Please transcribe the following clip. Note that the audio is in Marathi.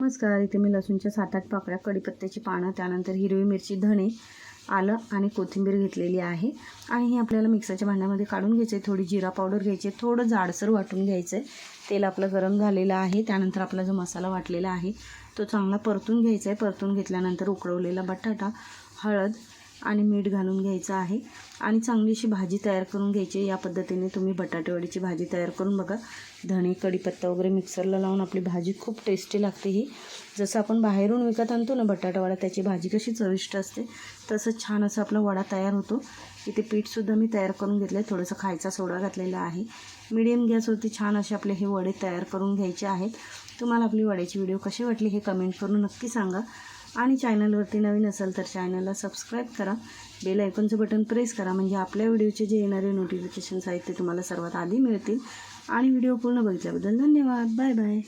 नमस्कार. इथे मी लसूणच्या सात आठ पाकळ्या कढीपत्त्याची पानं त्यानंतर हिरवी मिरची धणे आलं आणि कोथिंबीर घेतलेली आहे. आणि हे आपल्याला मिक्सरच्या भांड्यामध्ये काढून घ्यायचं आहे थोडी जिरा पावडर घ्यायची आहे थोडं जाडसर वाटून घ्यायचं आहे तेल आपलं गरम झालेलं आहे. त्यानंतर आपला जो मसाला वाटलेला आहे तो चांगला परतून घ्यायचा आहे परतून घेतल्यानंतर उकळवलेला बटाटा हळद आणि मीठ घालून घ्यायचं आहे. आणि चांगली अशी भाजी तयार करून घ्यायची. या पद्धतीने तुम्ही बटाटेवडीची भाजी तयार करून बघा. धणे कढीपत्ता वगैरे मिक्सरला लावून आपली भाजी खूप टेस्टी लागते ही. जसं आपण बाहेरून विकत आणतो ना बटाटावडा त्याची भाजी कशी चविष्ट असते तसं छान असं आपला वडा तयार होतो. इथे पीठसुद्धा मी तयार करून घेतलं आहे थोडंसं खायचा सोडा घातलेला आहे. मिडियम गॅसवरती छान असे आपले हे वडे तयार करून घ्यायचे आहेत. तुम्हाला आपली वड्याची व्हिडिओ कशी वाटली हे कमेंट करून नक्की सांगा. आणि चॅनलवरती नवीन असेल तर चॅनलला सबस्क्राईब करा. बेल आयकॉनचं बटन प्रेस करा. म्हणजे आपल्या व्हिडिओचे जे येणारे नोटिफिकेशन्स आहेत ते तुम्हाला सर्वात आधी मिळतील. आणि व्हिडिओ पूर्ण बघितल्याबद्दल धन्यवाद. Bye bye